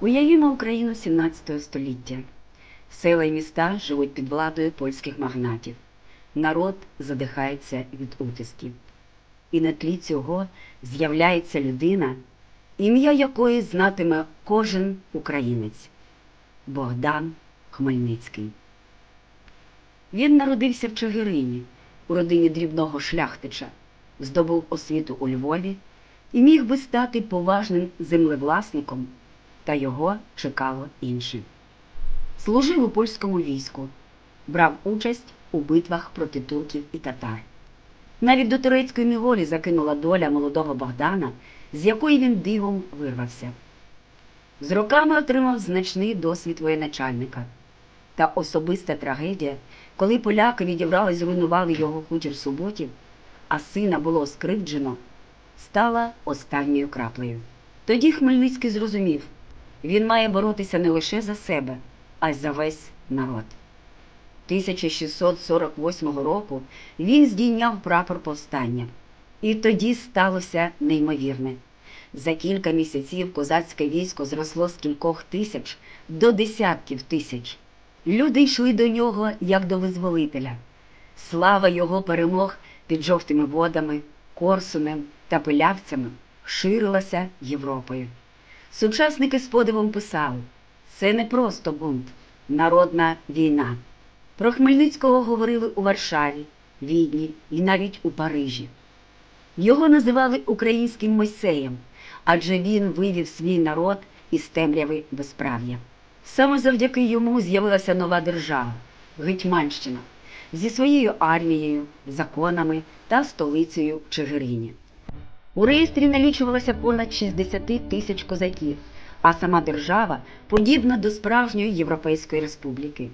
Уявімо Україну 17 століття. Села і міста живуть під владою польських магнатів. Народ задихається від утисків. І на тлі цього з'являється людина, ім'я якої знатиме кожен українець Богдан Хмельницький. Він народився в Чигирині у родині дрібного шляхтича, здобув освіту у Львові і міг би стати поважним землевласником, та його чекало інше. Служив у польському війську, брав участь у битвах проти турків і татар. Навіть до турецької неволі закинула доля молодого Богдана, з якої він дивом вирвався. З роками отримав значний досвід воєначальника. Та особиста трагедія, коли поляки відібрали зруйнували його хутір суботів, а сина було скривджено, стала останньою краплею. Тоді Хмельницький зрозумів, він має боротися не лише за себе, а й за весь народ. 1648 року він здійняв прапор повстання. І тоді сталося неймовірне. За кілька місяців козацьке військо зросло з кількох тисяч до десятків тисяч. Люди йшли до нього як до визволителя. Слава його перемог під жовтими водами, Корсунем та пилявцями ширилася Європою. Сучасники з подивом писали: це не просто бунт, народна війна. Про Хмельницького говорили у Варшаві, Відні і навіть у Парижі. Його називали українським Мойсеєм, адже він вивів свій народ із темряви безправ'я. Саме завдяки йому з'явилася нова держава Гетьманщина зі своєю армією, законами та столицею Чигирині. У реєстрі налічувалося понад 60 тисяч козаків, а сама держава подібна до справжньої Європейської республіки.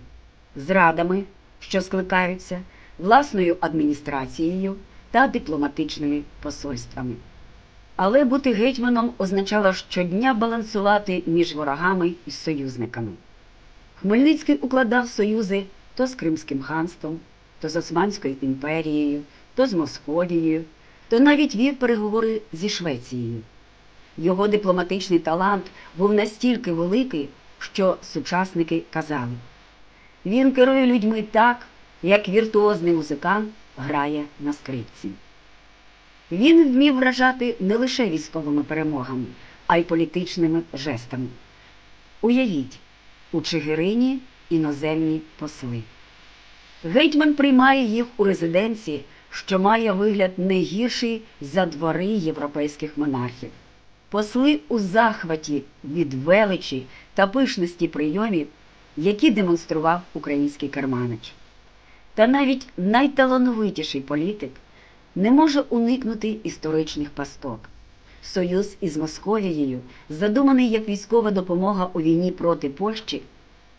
З радами, що скликаються, власною адміністрацією та дипломатичними посольствами. Але бути гетьманом означало щодня балансувати між ворогами і союзниками. Хмельницький укладав союзи то з Кримським ханством, то з Османською імперією, то з Московією, то навіть вів переговори зі Швецією. Його дипломатичний талант був настільки великий, що сучасники казали. Він керує людьми так, як віртуозний музикант грає на скрипці. Він вмів вражати не лише військовими перемогами, а й політичними жестами. Уявіть, у Чигирині іноземні посли. Гетьман приймає їх у резиденції, що має вигляд не гірший за двори європейських монархів. Посли у захваті від величі та пишності прийомів, які демонстрував український керманич. Та навіть найталановитіший політик не може уникнути історичних пасток. Союз із Московією, задуманий як військова допомога у війні проти Польщі,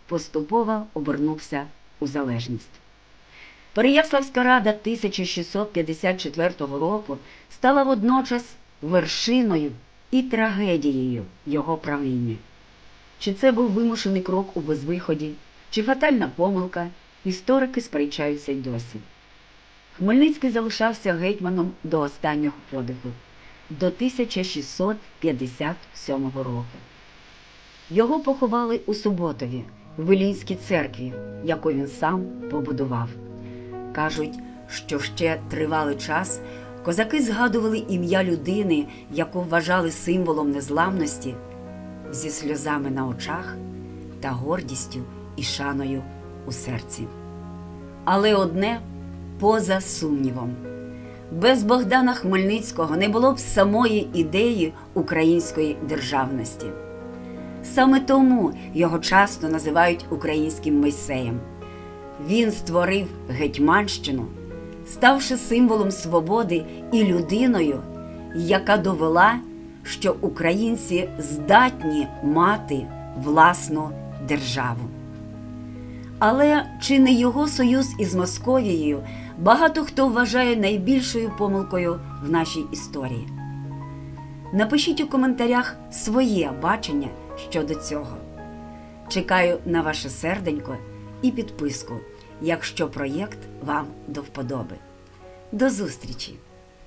поступово обернувся у залежність. Переяславська рада 1654 року стала водночас вершиною і трагедією його правління. Чи це був вимушений крок у безвиході, чи фатальна помилка, історики сперечаються й досі. Хмельницький залишався гетьманом до останнього подиху, до 1657 року. Його поховали у Суботові, в Вилінській церкві, яку він сам побудував. Кажуть, що ще тривалий час козаки згадували ім'я людини, яку вважали символом незламності, зі сльозами на очах та гордістю і шаною у серці. Але одне поза сумнівом. Без Богдана Хмельницького не було б самої ідеї української державності. Саме тому його часто називають українським Мойсеєм. Він створив Гетьманщину, ставши символом свободи і людиною, яка довела, що українці здатні мати власну державу. Але чи не його союз із Московією багато хто вважає найбільшою помилкою в нашій історії? Напишіть у коментарях своє бачення щодо цього. Чекаю на ваше серденько і підписку, якщо проєкт вам до вподоби. До зустрічі!